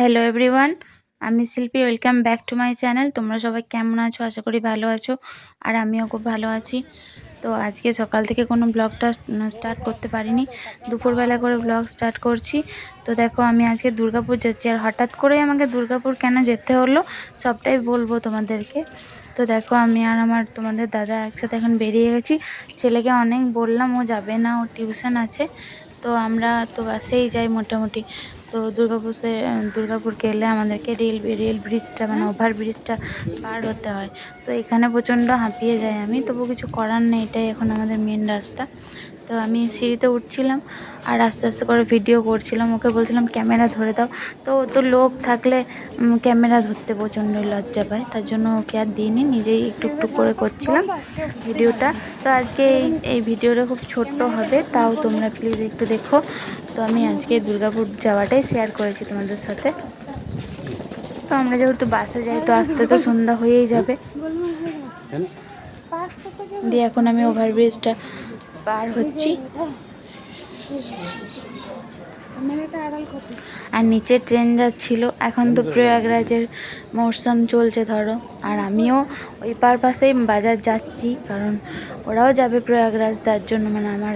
Hello everyone আমি Shilpi welcome back to my channel তোমরা সবাই কেমন আছো? আশা করি ভালো আছো, আর আমিও খুব ভালো আছি। তো আজকে সকাল থেকে কোনো ব্লগটা স্টার্ট করতে পারিনি। দুপুরবেলা করে ব্লগ স্টার্ট করছি। তো দেখো, আমি আজকে দুর্গাপুর যাচ্ছি, আর হঠাৎ করেই আমাকে দুর্গাপুর কেন যেতে হলো, সবটাই বলব তোমাদেরকে। তো দেখো, আমি আর আমার তোমাদের দাদা একসাথে এখন বেরিয়ে গেছি। ছেলেকে অনেক বললাম, ও যাবে না ও টিউশন আছে। তো আমরা তো বাসেই যাই মোটামুটি। তো দুর্গাপুরে দুর্গাপুর গেলে আমাদেরকে রেল রেল ব্রিজটা মানে ওভার ব্রিজটা পার হতে হয়। তো এখানে প্রচণ্ড হাঁপিয়ে যাই আমি, তবু কিছু করার নেই, এটাই এখন আমাদের মেন রাস্তা। তো আমি সিঁড়িতে উঠছিলাম আর আস্তে আস্তে করে ভিডিও করছিলাম। ওকে বলছিলাম ক্যামেরা ধরে দাও। তো ও তো লোক থাকলে ক্যামেরা ধরতে প্রচণ্ড লজ্জা পায়। তার জন্য ওকে আর দিইনি নিজেই একটু একটু করে করছিলাম ভিডিওটা। তো আজকে এই এই ভিডিওটা খুব ছোট্ট হবে তাও তোমরা প্লিজ একটু দেখো। তো আমি আজকে দুর্গাপুর যাওয়াটাই শেয়ার করেছি তোমাদের সাথে। তো আমরা যেহেতু বাসে যাই তো আসতে তো সন্ধ্যা হয়েই যাবে। দিয়ে এখন আমি ওভারব্রিজটা পার হচ্ছি। আর নিচে ট্রেন যাচ্ছিল। এখন তো প্রয়াগরাজের মরশুম চলছে ধরো। আর আমিও ওই পারপাসেই বাজার যাচ্ছি, কারণ ওরাও যাবে প্রয়াগরাজ, তার জন্য মানে আমার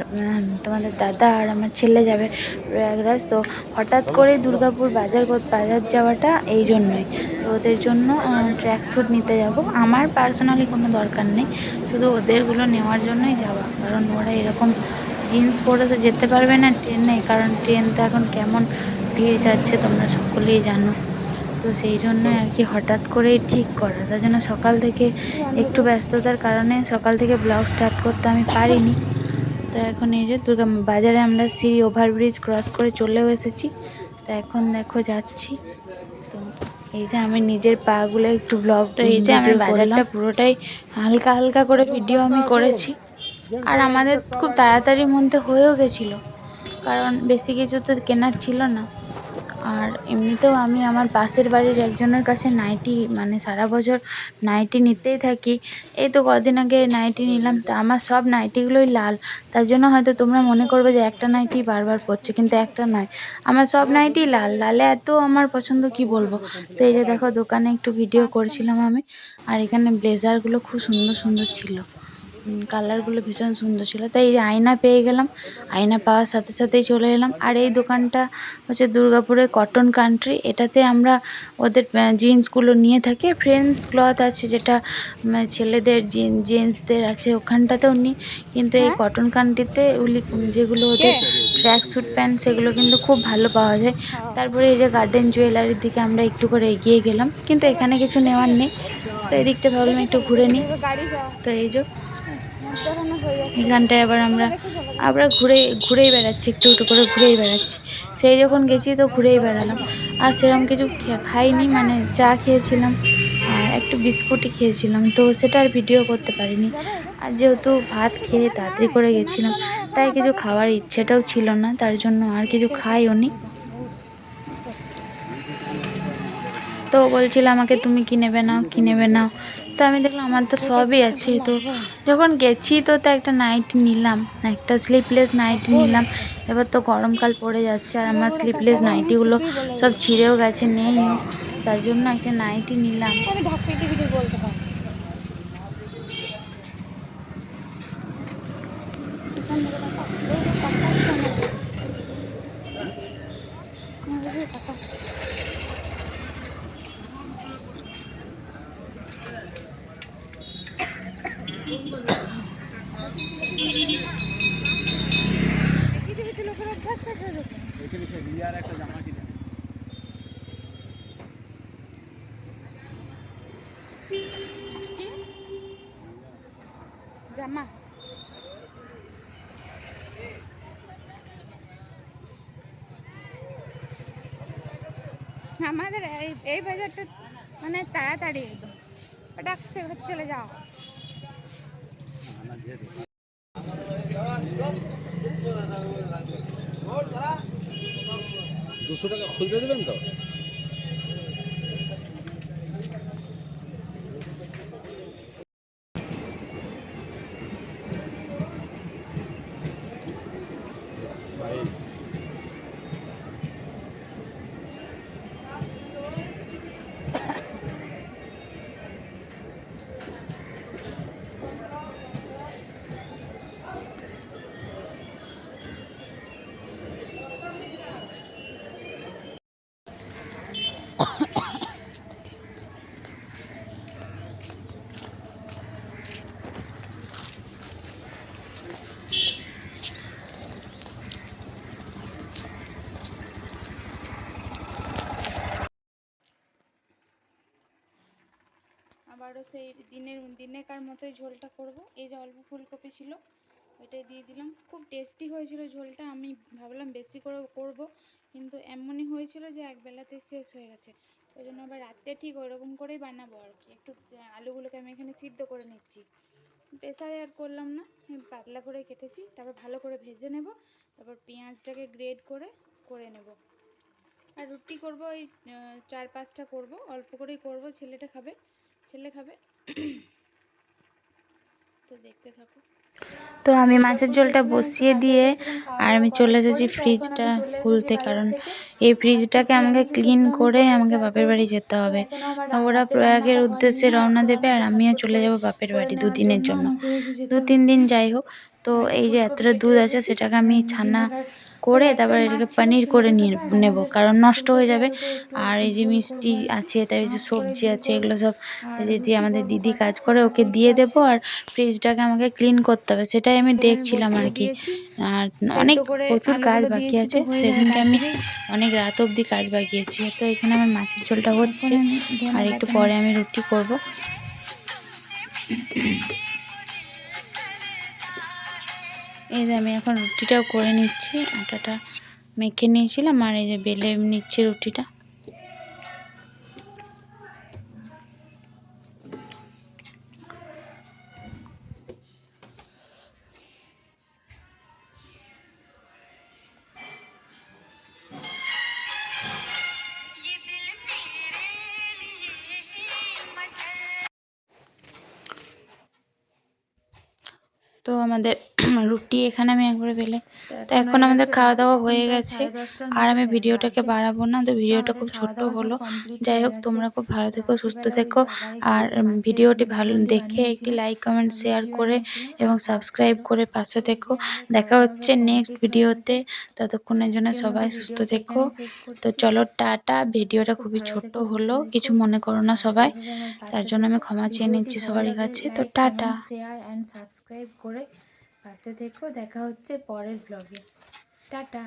তোমাদের দাদা আর আমার ছেলে যাবে প্রয়াগরাজ। তো হঠাৎ করে দুর্গাপুর বাজার বাজার যাওয়াটা এই জন্যই। তো ওদের জন্য ট্র্যাক স্যুট নিতে যাব। আমার পার্সোনালি কোনো দরকার নেই। শুধু ওদেরগুলো নেওয়ার জন্যই যাওয়া। কারণ ওরা এরকম জিন্স পরে তো যেতে পারবে না ট্রেনে কারণ ট্রেন তো এখন কেমন ভিড় যাচ্ছে তোমরা সকলেই জানো। তো সেই জন্য আর কি হঠাৎ করেই ঠিক করা। তার জন্য সকাল থেকে একটু ব্যস্ততার কারণে সকাল থেকে ব্লগ স্টার্ট করতে আমি পারিনি। তো এখন এই যে দুর্গা বাজারে আমরা সিঁড়ি ওভারব্রিজ ক্রস করে চলেও এসেছি। তো এখন দেখো যাচ্ছি। তো এই যে আমি নিজের পাগুলো একটু ব্লগ তো এই যে আমি বাজারটা পুরোটাই হালকা হালকা করে ভিডিও আমি করেছি। আর আমাদের খুব তাড়াতাড়ির মধ্যে হয়েও গেছিল, কারণ বেশি কিছু তো কেনার ছিল না। আর এমনিতেও আমি আমার পাশের বাড়ির একজনের কাছে নাইটি মানে সারা বছর নাইটি নিতেই থাকি। এই তো কদিন আগে নাইটি নিলাম, তা আমার সব নাইটিগুলোই লাল। তার জন্য হয়তো তোমরা মনে করবে যে একটা নাইটি বারবার পরছে, কিন্তু একটা নয়। আমার সব নাইটি লাল, লালে এত আমার পছন্দ, কি বলব? তো এই যে দেখো, দোকানে একটু ভিডিও করছিলাম আমি, আর এখানে ব্লেজারগুলো খুব সুন্দর সুন্দর ছিল। কালারগুলো ভীষণ সুন্দর ছিল। তাই এই আয়না পেয়ে গেলাম। আয়না পাওয়ার সাথে সাথেই চলে এলাম। আর এই দোকানটা হচ্ছে দুর্গাপুরের কটন কান্ট্রি এটাতে আমরা ওদের জিন্সগুলো নিয়ে থাকি। ফ্রেন্ডস ক্লথ আছে যেটা ছেলেদের জেন্টসদের আছে ওখানটাতেও নিই কিন্তু এই কটন কান্ট্রিতে উলি যেগুলো ওদের ট্র্যাক স্যুট প্যান্ট সেগুলো কিন্তু খুব ভালো পাওয়া যায়। তারপরে এই যে গার্ডেন জুয়েলারির দিকে আমরা একটু করে এগিয়ে গেলাম। কিন্তু এখানে কিছু নেওয়ার নেই। তো এদিকটা ভাবলাম একটু ঘুরে নিই। তো এই যে এখানটায় আবার আমরা আমরা ঘুরে ঘুরেই বেড়াচ্ছি একটু একটু করে ঘুরেই বেড়াচ্ছি। সেই যখন গেছি তো ঘুরেই বেড়ালাম। আর সেরকম কিছু খাইনি মানে চা খেয়েছিলাম আর একটু বিস্কুটই খেয়েছিলাম তো সেটা আর ভিডিও করতে পারিনি। আর যেহেতু ভাত খেয়ে তাড়াতাড়ি করে গেছিলাম তাই কিছু খাওয়ার ইচ্ছেটাও ছিল না তার জন্য আর কিছু খাইও নি তো বলছিল আমাকে, তুমি কি নেবে নাও, কি নেবে নাও? তো আমি দেখলাম আমার তো সবই আছে। তো যখন গেছি তো তো একটা নাইট নিলাম, একটা স্লিপলেস নাইট নিলাম। এবার তো গরমকাল পড়ে যাচ্ছে আর আমার স্লিপলেস নাইটিগুলো সব ছিঁড়েও গেছে নেইও তার জন্য একটা নাইটি নিলাম। জামা আমাদের এই এই বাজারটা মানে তাড়াতাড়ি একদম পটাক সে চলে যাও দুশো টাকা খুলবে দেবেন তো? আবারও সেই দিনের, দিনেকার মতোই ঝোলটা করব। এই যে অল্প ফুলকপি ছিল, ওইটাই দিয়ে দিলাম। খুব টেস্টি হয়েছিল ঝোলটা, আমি ভাবলাম বেশি করে করব, কিন্তু এমনই হয়েছিল যে এক বেলাতে শেষ হয়ে গেছে। ওই জন্য আবার রাত্রে ঠিক ওইরকম করেই বানাবো আর কি। একটু আলুগুলোকে আমি এখানে সিদ্ধ করে নিচ্ছি। প্রেসারে আর করলাম না পাতলা করে কেটেছি, তারপর ভালো করে ভেজে নেব, তারপর পেঁয়াজটাকে গ্রেড করে করে নেব। আর রুটি করব, ওই চার পাঁচটা করব, অল্প করেই করব, ছেলেটা খাবে। ছেলে খাবে। তো দেখতে থাকো। তো আমি মাছের ঝোলটা বসিয়ে দিয়ে আর আমি চলে এসেছি ফ্রিজটা খুলতে, কারণ এই ফ্রিজটাকে আমাকে ক্লিন করে আমাকে বাপের বাড়ি যেতে হবে। ওরা প্রয়াগের উদ্দেশ্যে রওনা দেবে আর আমিও চলে যাব বাপের বাড়ি দুদিনের জন্য। দু তিন দিন যাই হোক, তো এই যে এতটা দুধ আছে, সেটাকে আমি ছানা করে তারপর এটাকে পনির করে নিয়ে নেব, কারণ নষ্ট হয়ে যাবে। আর এই যে মিষ্টি আছে তাই যে সবজি আছে, এগুলো সব যদি আমাদের দিদি কাজ করে, ওকে দিয়ে দেবো। আর ফ্রিজটাকে আমাকে ক্লিন করতে হবে, সেটাই আমি দেখছিলাম আর কি। আর অনেক প্রচুর কাজ বাকি আছে, সেদিনকে আমি অনেক রাত অবধি কাজ বাকিয়েছি তো এখানে আমার মাছের ঝোলটা হচ্ছে, আর একটু পরে আমি রুটি করব। এই যে আমি এখন রুটিটাও করে নিচ্ছি, আটাটা মেখে নিয়েছিলাম, আর এই যে বেলে নিচ্ছি রুটিটা। তো আমাদের রুটি এখানে আমি একবারে বেলে। তো এখন আমাদের খাওয়া দাওয়া হয়ে গেছে। আর আমি ভিডিওটাকে বাড়াবো না, তো ভিডিওটা খুব ছোট হলো। যাই হোক, তোমরা খুব ভালো থেকো, সুস্থ থেকো। আর ভিডিওটি ভালো দেখে একটি লাইক, কমেন্ট, শেয়ার করে এবং সাবস্ক্রাইব করে পাশে থেকো। দেখা হচ্ছে নেক্সট ভিডিওতে। ততক্ষণের জন্য সবাই সুস্থ থেকো। তো চলো, টাটা। ভিডিওটা খুবই ছোট হলো, কিছু মনে করো না সবাই। তার জন্য আমি ক্ষমা চেয়ে নিচ্ছি সবারই কাছে। তো টাটা। শেয়ার অ্যান্ড সাবস্ক্রাইব করে পাশে দেখো দেখা হচ্ছে পরের ব্লগে টাটা।